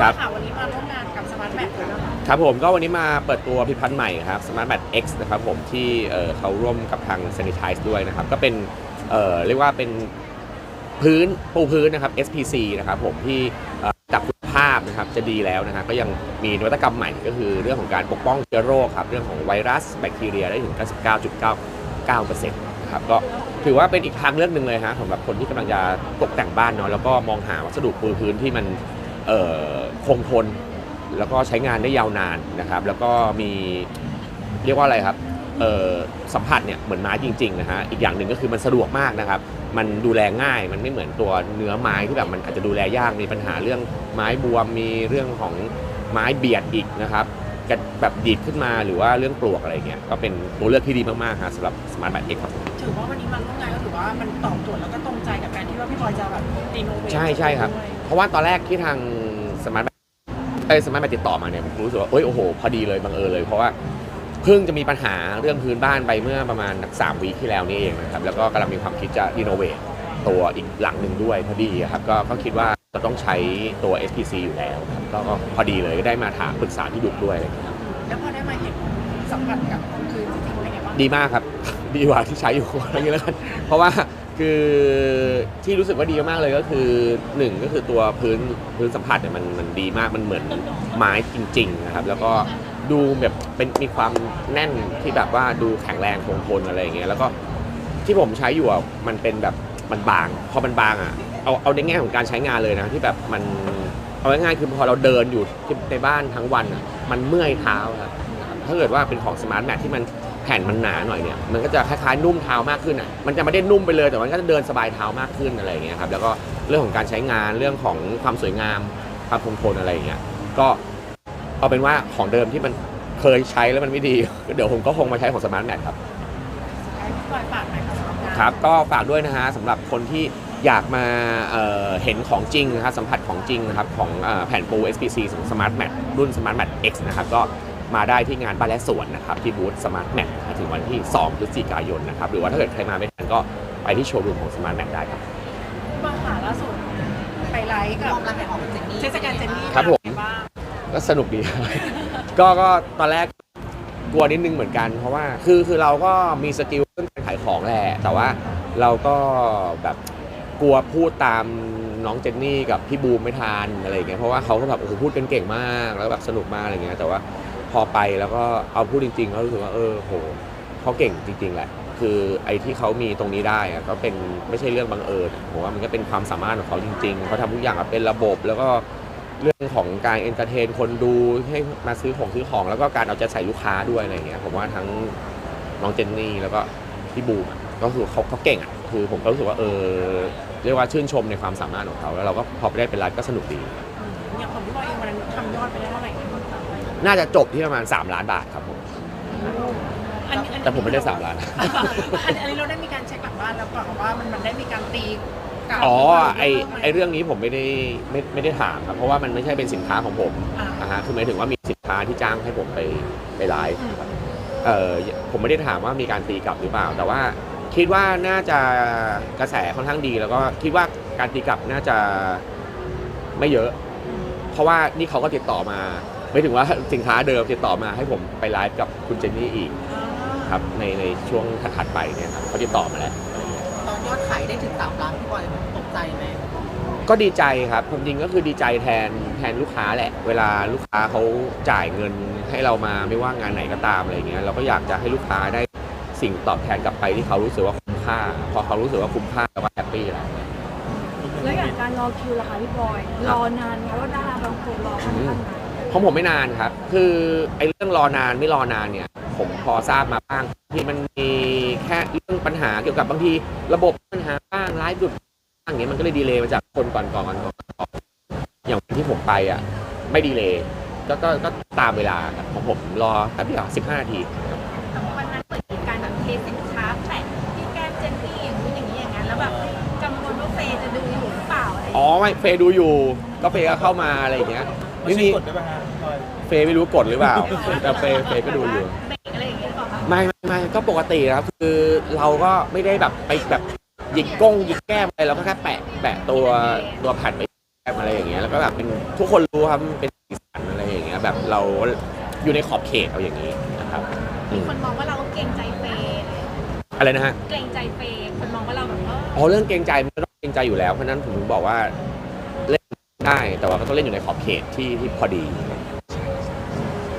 ครัว่าบข่าววันนี้มาร่วมงานกับสมาร์ทแมทเลยนะคะครับผมก็วันนี้มาเปิดตัวผลิตภัณฑ์ใหม่ครับ Smart Mat X นะครับผมที่เอ่อเขาร่วมกับทาง Sanitize ด้วยนะครับ ก็เป็นเอ่อเรียกว่าเป็นพื้นปูพื้นนะครับ SPC นะครับผมที่เอ่อจับคุณภาพนะครับจะดีแล้วนะฮะก็ยังมีนวัตกรรมใหม่ก็คือเรื่องของการปกป้องเชื้อโรคครับ เรื่องของไวรัสแบคทีเรียได้ถึง 99.99%นะครับก็ถือว่าเป็นอีกทางเลือกหนึ่งเลยฮะสำหรับคนที่กำลังจะตกแต่งบ้านเนาะแล้วก็มองหาวัสดุปูพื้นที่มันเอ่อ คงทน แล้วก็ใช้งานได้ยาวนานนะครับ แล้วก็มีเรียกว่าอะไรครับเอ่อสัมผัสเนี่ยเหมือนไม้จริงๆนะฮะอีกอย่างหนึ่งก็คือมันสะดวกมากนะครับ มันดูแลง่ายมันไม่เหมือนตัวเนื้อไม้ที่แบบมันอาจจะดูแลยากมีปัญหาเรื่องไม้บวมมีเรื่องของไม้เบียดอีกนะครับกระแบบดีดขึ้นมาหรือว่าเรื่องปลวกอะไรเงี้ยก็เป็นตัวเลือกที่ดีมากๆฮะสำหรับ Smart Bat X ครับถือว่าวันนี้มาร่วมงานก็ถือว่ามันตอบโจทย์แล้วก็ตรงใจกับการที่ว่าพี่บอยจะแบบรีโนเวทใช่ใช่ครับ เพราะว่าตอนแรกที่ทางสมาร์ทเอ้ยสมาร์ทแติดต่อมาเนี่ยผมรู้สึกว่าเอ้ยโอ้โหพอดีเลยบังเอิญเลย เพราะว่าเพิ่งจะมีปัญหาเรื่องพื้นบ้านไปเมื่อประมาณสามวีคที่แล้วนี่เองนะครับแล้วก็กำลังมีความคิดจะรีโนเวทตัวอีกหลังหนึ่งด้วยพอดีครับก็ก็คิดว่าจะต้องใช้ตัว SPC อยู่แล้วครับก็ก็พอดีเลยก็ได้มาถามปรึกษาที่ดุกด้วยอะไรอย่างเงี้ยครับแล้วพอได้มาเห็นสัมผัสกับคือจริงๆเป็นไงบ้างดีมากครับ ดีกว่าที่ใช้อยู่อะไรอย่างเงี้ยแล้วกันเพราะว่า คือที่รู้สึกว่าดีมากเลยก็คือหนึ่งก็คือตัวพื้นพื้นสัมผัสเนี่ยมันมันดีมากมันเหมือนไม้จริงๆนะครับแล้วก็ดูแบบเป็นมีความแน่นที่แบบว่าดูแข็งแรงคงทนอะไรอย่างเงี้ยแล้วก็ที่ผมใช้อยู่อะมันเป็นแบบมันบางพอมันบางอะเอาเอาในแง่ของการใช้งานเลยนะที่แบบมันเอาง่ายๆคือพอเราเดินอยู่ที่ในบ้านทั้งวันอะมันเมื่อยเท้าครับถ้าเกิดว่าเป็นของสมาร์ทแมทที่มัน ผ่นมันหนาหน่อยเนี่ยมันก็จะคล้ายๆนุ่มเท้ามากขึ้นอะมันจะไม่ได้นุ่มไปเลยแต่มันก็จะเดินสบายเท้ามากขึ้นอะไรอย่างเงี้ยครับแล้วก็เรื่องของการใช้งานเรื่องของความสวยงามความคงทนอะไรอย่างเงี้ยก็เอาเป็นว่าของเดิมที่มันเคยใช้แล้วมันไม่ดี เดี๋ยวผมก็คงมาใช้ของสมาร์ทแมทครับให้พี่บอยฝากหน่อยค่ะสำหรับงานครับก็ฝากด้วยนะฮะสำหรับคนที่อยากมาเอ่อเห็นของจริงนะครับสัมผัสของจริงนะครับของเอ่อแผ่นปู SPC ของ Smart Mat รุ่น Smart Mat X นะครับก็ มาได้ที่งานบ้านและสวนนะครับที่บูธ Smart Mat นะฮะถึงวันที่ 2 พฤศจิกายนนะครับ หรือว่าถ้าเกิดใครมาไม่ทันก็ไปที่โชว์รูมของ Smart Mat ได้ครับพี่บอยค่ะล่าสุดไปไลฟ์กับรอบรักให้ออกเป็นเจนนี่เทศกาลเจนนี่ครับผมเป็นไงบ้างก็สนุกดีก็ก็ตอนแรกกลัวนิดนึงเหมือนกัน เพราะว่าคือคือเราก็มีสกิลเรื่องการขายของแหละแต่ว่าเราก็แบบกลัวพูดตามน้องเจนนี่กับพี่บูมไม่ทานอะไรอย่างเงี้ยเพราะว่าเขาก็แบบโอ้โหพูดกันเก่งมากแล้วแบบสนุกมากอะไรเงี้ยแต่ว่า พอไปแล้วก็เอาพูดจริงๆก็รู้สึกว่าเออโหเขาเก่งจริงๆแหละ คือไอ้ที่เขามีตรงนี้ได้อะก็เป็นไม่ใช่เรื่องบังเอิญผมว่ามันก็เป็นความสามารถของเขาจริงๆเขาทำทุกอย่างเป็นระบบแล้วก็เรื่องของการเอนเตอร์เทนคนดูให้มาซื้อของซื้อของ แล้วก็การเอาใจใส่ลูกค้าด้วยอะไรเงี้ยผมว่าทั้งน้องเจนนี่แล้วก็พี่บูมอะก็คือเขาเขาเก่งอะคือผมก็รู้สึกว่าเออเรียกว่าชื่นชมในความสามารถของเขาแล้วเราก็พอไปได้เป็นไลฟ์ก็สนุกดี อย่างของพี่บอยเองวันนั้นทำยอดไปได้เท่าไหร่ นี่ยน่าจะจบที่ประมาณ 3 ล้านบาทครับผม อันนี้อันนี้แต่ผมไม่ได้3ล้าน อันนี้อันนี้เราได้มีการเช็คหลังบ้านแล้วก่อนว่ามันมันได้มีการตีกลับอ๋อหรืว่าไอไอเรื่องนี้ผมไม่ได้ไม่ไม่ได้ถามครับ เพราะว่ามันไม่ใช่เป็นสินค้าของผมอ่านะฮะคือหมายถึงว่ามีสินค้าที่จ้างให้ผมไปไปไลฟ์ อืมเออผมไม่ได้ถามว่ามีการตีกลับหรือเปล่า แต่ว่าคิดว่าน่าจะกระแสค่อนข้างดี แล้วก็คิดว่าการตีกลับน่าจะไม่เยอะ เพราะว่านี่เขาก็ติดต่อมา ไม่ถึงว่าสินค้าเดิมติดต่อมาให้ผมไปไลฟ์กับคุณเจนนี่อีกครับในในช่วงถัดๆไปเนี่ยครับเขาติดต่อมาแล้วอะไรเงี้ยตอนยอดขายได้ถึงสามล้านพี่บอยตกใจไหมก็ดีใจครับความจริงก็คือดีใจแทนแทนลูกค้าแหละ เวลาลูกค้าเขาจ่ายเงินให้เรามาไม่ว่างานไหนก็ตามอะไรเงี้ยเราก็อยากจะให้ลูกค้าได้สิ่งตอบแทนกลับไปที่เขารู้สึกว่าคุ้มค่า พอเขารู้สึกว่าคุ้มค่าเราก็แฮปปี้แล้วแล้วอย่างการรอคิวล่ะคะพี่บอย รอนานไหมว่าดาราบางคนรอค่อนข้างนาน ของผมไม่นานครับ คือไอ้เรื่องรอนานไม่รอนานเนี่ย ผมพอทราบมาบ้างที่มันมีแค่เรื่องปัญหาเกี่ยวกับบางทีระบบปัญหาบ้างไลฟ์หยุดบ้างอย่างเงี้ยมันก็เลยดีเลย์มาจากคนก่อนก่อนก่อนก่อนอย่างวันที่ผมไปอะไม่ดีเลย์ก็ก็ก็ตามเวลาครับของผมรอแป๊บเดียวสิบห้านาทีแต่วันนั้นเหมือนมีการแบบเทสินค้าแปะที่แก้มเจนนี่อย่างนี้อย่างนี้อย่างนั้นแล้วแบบกังวลว่าเฟย์จะดูอยู่หรือเปล่าอะไรอย่างอ๋อเงี้ยไม่เฟย์ดูอยู่ก็เฟย์ก็เข้ามาอะไรอย่างเงี้ย ไม่มีกดได้ป่ะฮะพลอยเฟย์ไม่รู้กดหรือเปล่า แต่เฟย์เฟย์ก็ดูอยู่เบรกอะไรอย่างเงี้ยหรือเปล่าคะไม่ไม่ไม่ก็ปกติครับคือเราก็ไม่ได้แบบไปแบบหยิกก้งหยิกแก้มอะไรเราก็แค่แปะแปะตัวตัวแผ่นไปแก้มอะไรอย่างเงี้ยแล้วก็แบบเป็นทุกคนรู้ครับมันเป็นสีสันอะไรอย่างเงี้ยแบบเราอยู่ในขอบเขตเอาอย่างนี้นะครับอืมคนมองว่าเราเกรงใจเฟย์อะไรนะฮะ เกรงใจเฟย์คนมองว่าเราแบบว่าอ๋อเรื่องเกรงใจมันก็ต้องเกรงใจอยู่แล้วเพราะฉะนั้นผมถึงบอกว่าเล่น ได้แต่ว่าก็ต้องเล่นอยู่ในขอบเขตที่ที่พอดี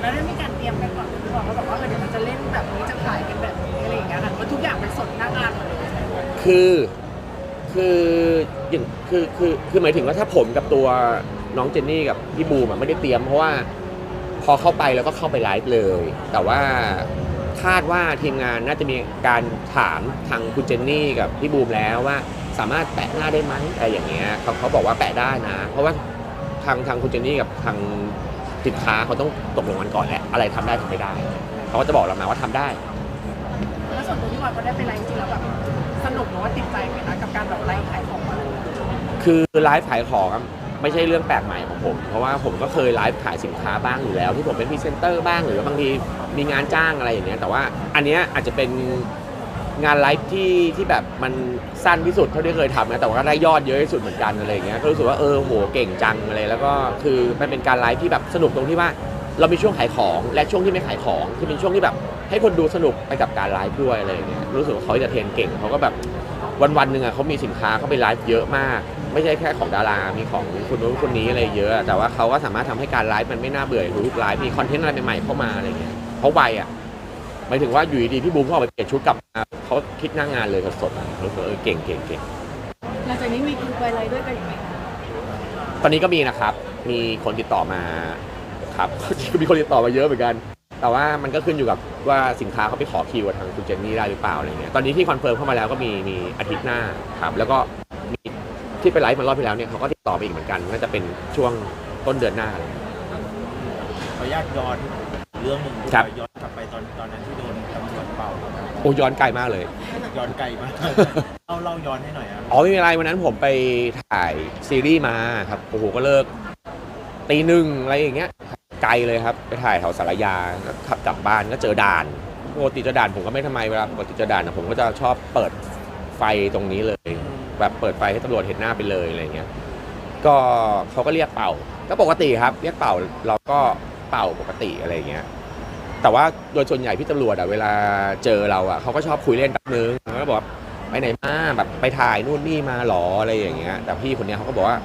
แล้วได้มีการเตรียมกันก่อนพี่บอยก็บอกว่าเออเดี๋ยวมันจะเล่นแบบนี้จะถ่ายกันแบบนี้อะไรอย่างเงี้ยค่ะว่าทุกอย่างเป็นสดหน้างานหมดเลยคือคืออย่างคือคือคือหมายถึงว่าถ้าผมกับตัวน้องเจนนี่กับพี่บูมอะไม่ได้เตรียม เพราะว่าพอเข้าไปแล้วก็เข้าไปไลฟ์เลย แต่ว่าคาดว่าทีมงานน่าจะมีการถามทางคุณเจนนี่กับพี่บูมแล้วว่า สามารถแปะหน้าได้ไหมอะไรอย่างเงี้ยเขาเขาบอกว่าแปะได้นะ เพราะว่าทางทางคุณเจนนี่กับทางสินค้าเขาต้องตกลงกันก่อนแหละอะไรทำได้ทำไม่ได้เขาก็จะบอกเรามาว่าทำได้ แล้วส่วนตัวพี่บอยก็ได้ไปไลฟ์จริงๆแล้วแบบสนุกหรือว่าติดใจไหมนะกับการแบบไลฟ์ขายของอะไรอย่างเงี้ยคือไลฟ์ขายของอะไม่ใช่เรื่องแปลกใหม่ของผม เพราะว่าผมก็เคยไลฟ์ขายสินค้าบ้างอยู่แล้ว ที่ผมเป็นพรีเซนเตอร์บ้างหรือว่าบางทีมีงานจ้างอะไรอย่างเงี้ยแต่ว่าอันเนี้ยอาจจะเป็น งานไลฟ์ที่ที่แบบมันสั้นที่สุดเท่าที่เคยทำนะแต่ว่าก็ได้ยอดเยอะที่สุดเหมือนกันอะไรอย่างเงี้ยก็รู้สึกว่าเออโหเก่งจังอะไรแล้วก็คือมันเป็นการไลฟ์ที่แบบสนุกตรงที่ว่า เรามีช่วงขายของและช่วงที่ไม่ขายของคือเป็นช่วงที่แบบให้คนดูสนุกไปกับการไลฟ์ด้วยอะไรอย่างเงี้ยรู้สึกว่าเขาจะเทรนเก่งเขาก็แบบวันวันๆหนึ่งอะเขามีสินค้าเขาไปไลฟ์เยอะมาก ไม่ใช่แค่ของดารามีของคนนู้นคนนี้อะไรเยอะ แต่ว่าเขาก็สามารถทำให้การไลฟ์มันไม่น่าเบื่อทุกไลฟ์มีคอนเทนต์อะไรใหม่ๆเข้ามาอะไรเงี้ยเขาไวอะ หมายถึงว่าอยู่ดีๆพี่บูมเขาออกไปเปลี่ยนชุดกลับมาเขาคิดหน้างงานเลยสดๆอะรู้สึกว่าเออเก่งเก่งเก่งหลังจากนี้มีคิวไปอะไรด้วยกันอีกไหมคะตอนนี้ก็มีนะครับ มีคนติดต่อมาครับก็มีคนติดต่อมาเยอะเหมือนกัน แต่ว่ามันก็ขึ้นอยู่กับว่าสินค้าเขาไปขอคิวกับทางคุณเจนนี่ได้หรือเปล่าอะไรเงี้ย ตอนนี้ที่คอนเฟิร์มเข้ามาแล้วก็มีมีอาทิตย์หน้าครับ แล้วก็มีที่ไปไลฟ์มารอบที่แล้วเนี่ยเขาก็ติดต่อมาอีกเหมือนกันน่าจะเป็นช่วงต้นเดือนหน้าเลย ขออนุญาตย้อนเรื่องหนึ่งครับ ย้อนกลับไปตอนตอนนั้นที่โดนตำรวจเป่า โอ้ย้อนไกลมากเลย ย้อนไกลมากเล่าเล่าย้อนให้หน่อยอะอ๋อไม่เป็นไรวันนั้นผมไปถ่ายซีรีส์มาครับโอ้โหก็เลิกตีหนึ่งอะไรอย่างเงี้ยไกลเลยครับ ไปถ่ายแถวสารยาก็ขับกลับบ้านก็เจอด่านปกติเจอด่านผมก็ไม่ทำไมเวลาปกติเจอด่านอะผมก็จะชอบเปิดไฟตรงนี้เลย แบบเปิดไฟให้ตำรวจเห็นหน้าไปเลยอะไรเงี้ย ก็เขาก็เรียกเป่า ก็ปกติครับ เรียกเป่าเราก็เป่าปกติอะไรเงี้ย แต่ว่าโดยส่วนใหญ่พี่ตำรวจอะเวลาเจอเราอะเขาก็ชอบคุยเล่นแป๊บนึงแล้วก็บอกว่าไปไหนมาแบบไปถ่ายนู่นนี่มาหรออะไรอย่างเงี้ยแต่พี่คนเนี้ยเขาก็บอกว่า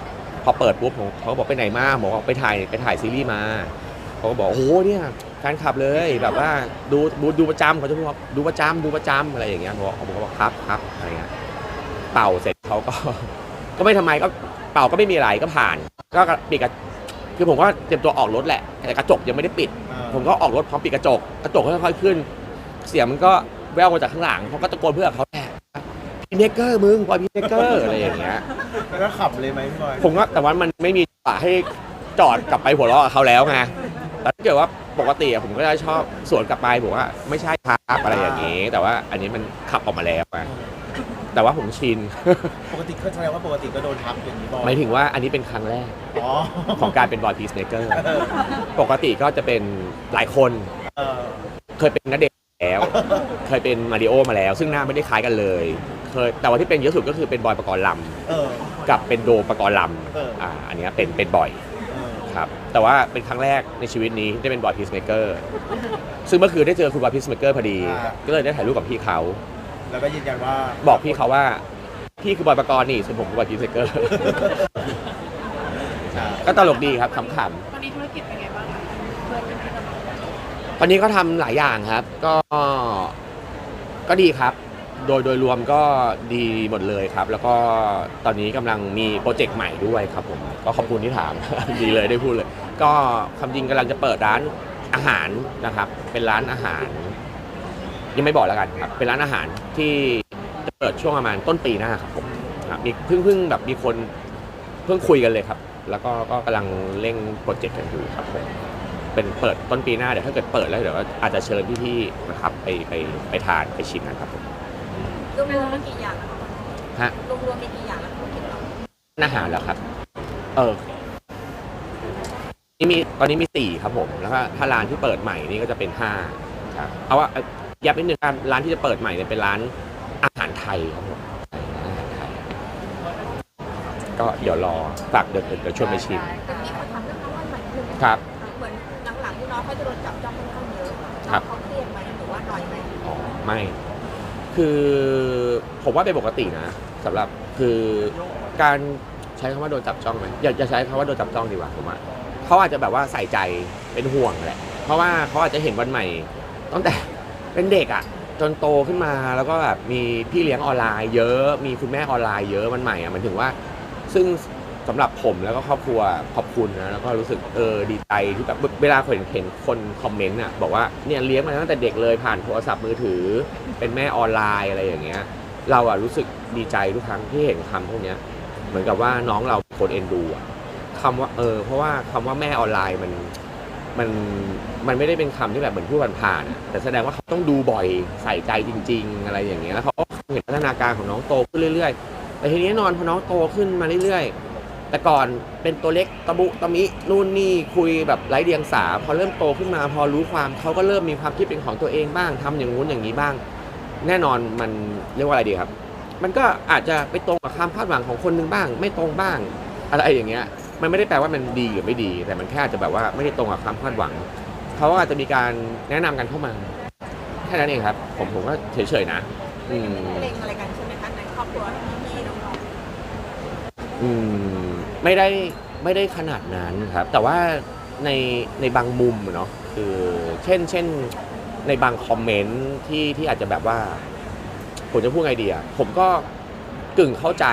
พอเปิดปุ๊บผมเขาก็บอกไปไหนมาบอกไปถ่ายไปถ่ายซีรีส์มาเขาก็บอกโอ้โหเนี่ยแฟนคลับเลยแบบว่าดูดูดูประจำเขาจะพูดว่าดูประจำดูประจำอะไรอย่างเงี้ยผมบอกผมก็บอกครับครับอะไรเงี้ยเป่าเสร็จเขาก็ ก็ไม่ทำไมก็เป่าก็ไม่มีอะไรก็ผ่าน ก็ปิดกระคือผมก็เตรียมตัวออกรถแหละแต่กระจกยังไม่ได้ปิด ผมก็ออกรถพร้อมปิดกระจก กระจกค่อยๆขึ้น เสียงมันก็แววมาจากข้างหลังเขาก็ตะโกนเพื่อเขาแหละพีเนเกอร์มึงบอยพีเนเกอร์อะไรอย่างเงี้ย แล้วก็ขับเลยไหมพี่บอยผมก็แต่ว่ามันไม่มีจังหวะให้จอดกลับไปหัวเราะกับเขาแล้วไงแต่ถ้าเกิดว่าปกติอะผมก็จะชอบสวนกลับไปบอกว่า ไม่ใช่ครับอะไรอย่างงี้ แต่ว่าอันนี้มันขับออกมาแล้วไง แต่ว่าผมชิน ปกติก็แสดงว่าปกติก็โดนทับอย่างนี้บอยหมายถึงว่าอันนี้เป็นครั้งแรกอ๋อของการเป็นบอยพีสเนเกอร์ปกติก็จะเป็นหลายคน เออเคยเป็นนเดชน์แล้ว เคยเป็นมาริโอมาแล้ว ซึ่งหน้าไม่ได้คล้ายกันเลย เคยแต่ว่าที่เป็นเยอะสุดก็คือเป็นบอยประกรณ์ลเออำกับเป็นโดมประกรณ์ลเออำอ่าอันเนี้ยเป็นเป็นบ่อยเออครับแต่ว่าเป็นครั้งแรกในชีวิตนี้ที่ได้เป็นบอยพีซเมเกอร์ซึ่งเมื่อคืนได้เจอคุณบอยพีซเมเกอร์พอดี ก็เลยได้ถ่ายรูปกับพี่เขา แล้วก็ยืนยันว่าบอกพี่เขาว่า พี่คือบอยประกรณ์นี่ส่วนผมคือบอยพีซเมเกอร์ ใช่ก็ตลกดีครับขำๆตอนนี้ธุรกิจเป็นไงบ้างคะเพื่อนเป็นที่ทำงานตอนนี้ก็ทำหลายอย่างครับ ก็ก็ดีครับ โดยโดยรวมก็ดีหมดเลยครับ แล้วก็ตอนนี้กำลังมีโปรเจกต์ใหม่ด้วยครับผม ก็ขอบคุณที่ถาม ดีเลยได้พูดเลย ก็ความจริงกำลังจะเปิดร้านอาหารนะครับ เป็นร้านอาหาร ยังไม่บอกแล้วกันครับเป็นร้านอาหารที่จะเปิดช่วงประมาณต้นปีหน้าครับผมครับมีเพิ่งเพิ่งแบบมีคนเพิ่งคุยกันเลยครับ แล้วก็ก็กำลังเร่งโปรเจกต์กันอยู่ครับผมเป็นเปิดต้นปีหน้าเดี๋ยวถ้าเกิดเปิดแล้วเดี๋ยวอาจจะเชิญพี่ๆนะครับไปไปไปทานไปชิมกันครับผมรวมๆมันกี่อย่างอะคะฮะรวมๆมีกี่อย่างแล้วธุรกิจเราอาหารแล้วครับ เออนี่มีตอนนี้มีสี่ครับผมแล้วก็ถ้าร้านที่เปิดใหม่นี่ก็จะเป็นห้าครับเอาว่าเอา ย้ำนิดนึงครับร้านที่จะเปิดใหม่เนี่ยเป็นร้านอาหารไทยครับผมอาหารไทย ก็เดี๋ยวรอฝากเดี๋ยวเดี๋ยวชวนไปชิม แต่นี่ขอถามเรื่องน้องวันใหม่คือครับ เหมือนหลังๆที่น้องเขาจะโดนจับจ้องค่อนข้างเยอะครับ เขาเครียดไหมหรือว่าน้อยไหมอ๋อไม่ คือผมว่าเป็นปกตินะสำหรับคือการใช้คำว่าโดนจับจ้องไหมอย่าอย่าใช้คำว่าโดนจับจ้องดีกว่าผมว่าเขาอาจจะแบบว่าใส่ใจเป็นห่วงแหละ เพราะว่าเขาอาจจะเห็นวันใหม่ตั้งแต่ เป็นเด็กอะ่ะ จนโตขึ้นมาแล้วก็แบบมีพี่เลี้ยงออนไลน์เยอะ มีคุณแม่ออนไลน์เยอะวันใหม่อะ่ะมันถึงว่า ซึ่งสำหรับผมแล้วก็ครอบครัวขอบคุณนะแล้วก็รู้สึกเออดีใจที่แบบเวลาเห็นเห็นคนคอมเมนต์อะบอกว่าเนี่ยเลี้ยงมาตั้งแต่เด็กเลยผ่านโทรศัพท์มือถือ เป็นแม่ออนไลน์อะไรอย่างเงี้ย เราอะรู้สึกดีใจทุกครั้งที่เห็นคำพวกเนี้ย เหมือนกับว่าน้องเราคนเอ็นดูอะคำว่าเออเพราะว่าคำว่าแม่ออนไลน์มัน มันมันไม่ได้เป็นคำที่แบบเหมือนพูดผ่านๆอะแต่แสดงว่าเขาต้องดูบ่อยใส่ใจจริง ๆ อะไรอย่างเงี้ยแล้วเขาก็เห็นพัฒนาการของน้องโตขึ้นเรื่อยๆ แต่ทีนี้นอนพอน้องโตขึ้นมาเรื่อยๆ แต่ก่อนเป็นตัวเล็กตะบุตะมินู่นนี่คุยแบบไร้เดียงสา พอเริ่มโตขึ้นมาพอรู้ความเขาก็เริ่มมีความคิดเป็นของตัวเองบ้างทำอย่างงู้นอย่างนี้บ้าง แน่นอนมันเรียกว่าอะไรดีครับ มันก็อาจจะไปตรงกับความคาดหวังของคนหนึงบ้าง ไม่ตรงบ้างอะไรอย่างเงี้ย มันไม่ได้แปลว่ามันดีหรือไม่ดี แต่มันแค่อาจจะแบบว่าไม่ได้ตรงกับความคาดหวัง เขาก็อาจจะมีการแนะนำกันเข้ามา แค่นั้นเองครับ ผมผมก็เฉยๆนะ อืม เล็งอะไรกันใช่ไหมคะในครอบครัวพี่ๆน้องอืมไม่ได้ไม่ได้ขนาดนั้นครับ แต่ว่าในในบางมุมอะเนาะคือเช่นเช่นในบางคอมเมนต์ที่ที่อาจจะแบบว่า ผมจะพูดไงดีอะผมก็กึ่งเข้าใจ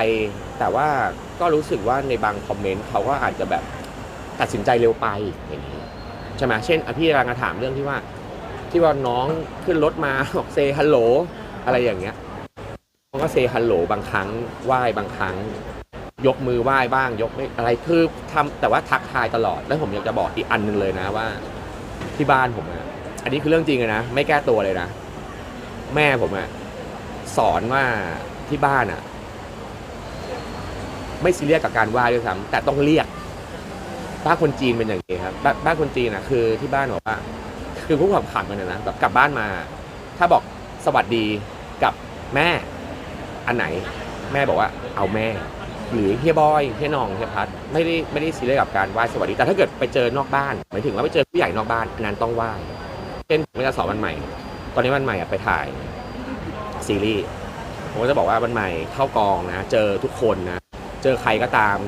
แต่ว่า ก็รู้สึกว่าในบางคอมเมนต์เขาก็อาจจะแบบตัดสินใจเร็วไปอย่างนี้ใช่ไหมเช่นพี่กำลังจะถามเรื่องที่ว่า ที่ว่าน้องขึ้นรถมาบอกเซฮัลโหลอะไรอย่างเงี้ยเขาก็เซฮัลโหลบางครั้งไหว้บางครั้ง ยกมือไหว้บ้าง ยกไม่อะไรคือทำแต่ว่าทักทายตลอด แล้วผมอยากจะบอกอีกอันหนึ่งเลยนะว่า ที่บ้านผมอะอันนี้คือเรื่องจริงเลยนะไม่แก้ตัวเลยนะ แม่ผมอะสอนว่าที่บ้านอะ ไม่ซีเรียสกับการไหว้ด้วยซ้ำแต่ต้องเรียกบ้านคนจีนเป็นอย่างนี้ครับบ้านบ้านคนจีนอะคือที่บ้านบอกว่า คือผู้ขับขันมันนะนะแบบกลับบ้านมา ถ้าบอกสวัสดีกับแม่ อันไหน แม่บอกว่าเอาแม่ หรือเฮียบอยเฮียหนองเฮียพัดไม่ได้ไม่ได้ซีเรียสกับการไหว้สวัสดี แต่ถ้าเกิดไปเจอนอกบ้านหมายถึงว่าไปเจอผู้ใหญ่นอกบ้านอันนั้นต้องไหว้เช่นผมจะสอนวันใหม่ ตอนนี้วันใหม่อะไปถ่ายซีรีส์ผมก็จะบอกว่าวันใหม่เข้ากองนะ เจอทุกคนนะ เจอใครก็ตาม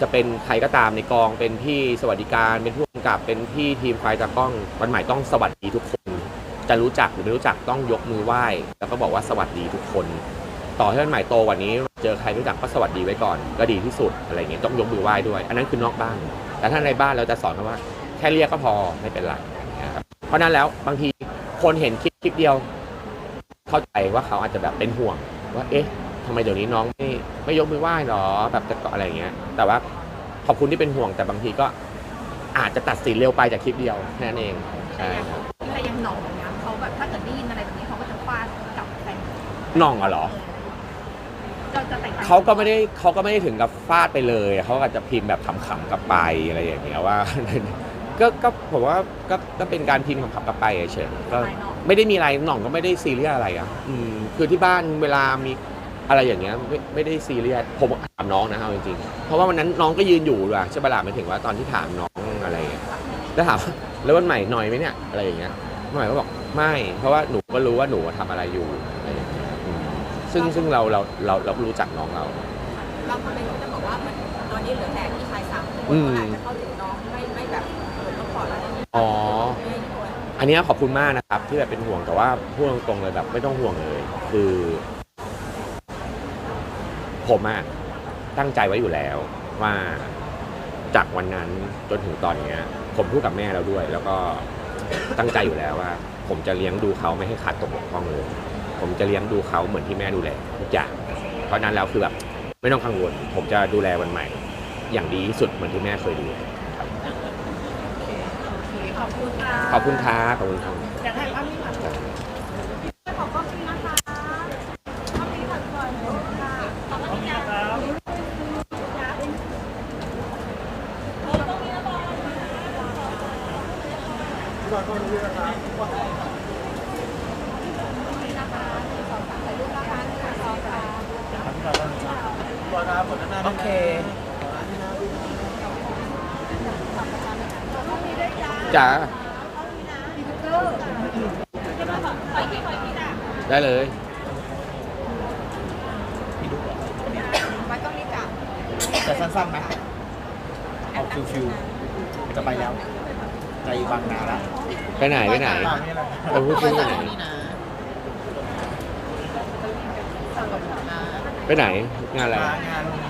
จะเป็นใครก็ตามในกองเป็นพี่สวัสดิการเป็นผู้กำกับเป็นพี่ทีมไฟตากล้องวันใหม่ต้องสวัสดีทุกคน จะรู้จักหรือไม่รู้จักต้องยกมือไหว้ แล้วก็บอกว่าสวัสดีทุกคน ต่อให้วันใหม่โตกว่านี้ เจอใครรู้จักก็สวัสดีไว้ก่อน ก็ดีที่สุดอะไรเงี้ยต้องยกมือไหว้ด้วย อันนั้นคือนอกบ้าน แต่ถ้าในบ้านเราจะสอนเขาว่า แค่เรียกก็พอไม่เป็นไรนะครับเพราะฉะนั้นแล้วบางทีคนเห็นคลิปคลิปเดียว เข้าใจว่าเขาอาจจะแบบเป็นห่วง ว่าเอ๊ะทำไมเดี๋ยวนี้น้องไม่ ไม่ยกมือไหว้หรอแบบแต่ก่อนอะไรเงี้ย แต่ว่าขอบคุณที่เป็นห่วงแต่บางทีก็อาจจะตัดสินเร็วไปจากคลิปเดียวแค่นั้นเองใช่ครับๆแต่ยังหนองอย่างเงี้ยเขาแบบถ้าเกิดได้ยินอะไรแบบนี้เขาก็จะฟาดกลับแฟนน่องอะเหรอเราจะแตกต่างเขาก็ไม่ได้เขาก็ไม่ได้ถึงกับฟาดไปเลยเขาก็จะพิมพ์แบบขำๆกลับไปอะไรอย่างเงี้ยว่าก็ก็ผมว่าก็ก็เป็นการพิมพ์ขำๆกลับไปเฉยๆก็ไม่ได้มีอะไรหน่องก็ไม่ได้ซีเรียสอะไรอะ อืมคือที่บ้านเวลามี อะไรอย่างเงี้ยไม่ไม่ได้ซีเรียสผมถามน้องนะเอาจริงๆ เพราะว่าวันนั้นน้องก็ยืนอยู่ด้วยใช่ปะล่ะหมายถึงว่าตอนที่ถามน้องอะไรอย่างเงี้ยแล้วถามว่าแล้ววันใหม่หน่อยไหมเนี่ยอะไรอย่างเงี้ยวันใหม่ก็บอกไม่ เพราะว่าหนูก็รู้ว่าหนูทำอะไรอยู่อะไรอย่างเงี้ยอืมซึ่งซึ่งเราเราเราเราก็รู้จักน้องเรา บางคนเป็นจะบอกว่ามันตอนนี้เหลือแต่พี่ชายสามคนอืม ก็อาจจะเข้าถึงน้องไม่ไม่แบบเออต้องขอแล้วนี่อ๋อ ไม่ได้ด้วยอันเนี้ยขอบคุณมากนะครับที่แบบเป็นห่วงแต่ว่าพูดตรงๆเลยแบบไม่ต้องห่วงเลย คือ ผมอะตั้งใจไว้อยู่แล้วว่าจากวันนั้นจนถึงตอนเนี้ย ผมพูดกับแม่เราด้วย แล้วก็ตั้งใจอยู่แล้วว่า ผมจะเลี้ยงดูเขาไม่ให้ขาดตกบกพร่องเลยผมจะเลี้ยงดูเขาเหมือนที่แม่ดูแลทุกอย่างเพราะฉะนั้นแล้วคือแบบไม่ต้องกังวล ผมจะดูแลวันใหม่ อย่างดีที่สุดเหมือนที่แม่เคยดูแลครับขอบคุณค่ะขอบคุณครับขอบคุณครับอยากถ่ายภาพนี้ค่ะ ขอบคุณนะคะขอบคุณค่ะก่อนค่ะขอบคุณค่ะนะคะสองสามถ่ายรูปนะคะหนึ่งสองสาม ครับกดหน้า โอเค จ๋าขออีกทีขออีกทีจ้ะได้เลยพี่ดูก่อนไว้ตรงนี้จ้ะจะสั้นๆไหมเอาฟิวๆจะไปแล้ว ใจบางนาแล้วไปไหนไปไหนตามนี่แหละเออพูดพูดไปไหนนี่นะไปไหนงานอะไรมางานสกิล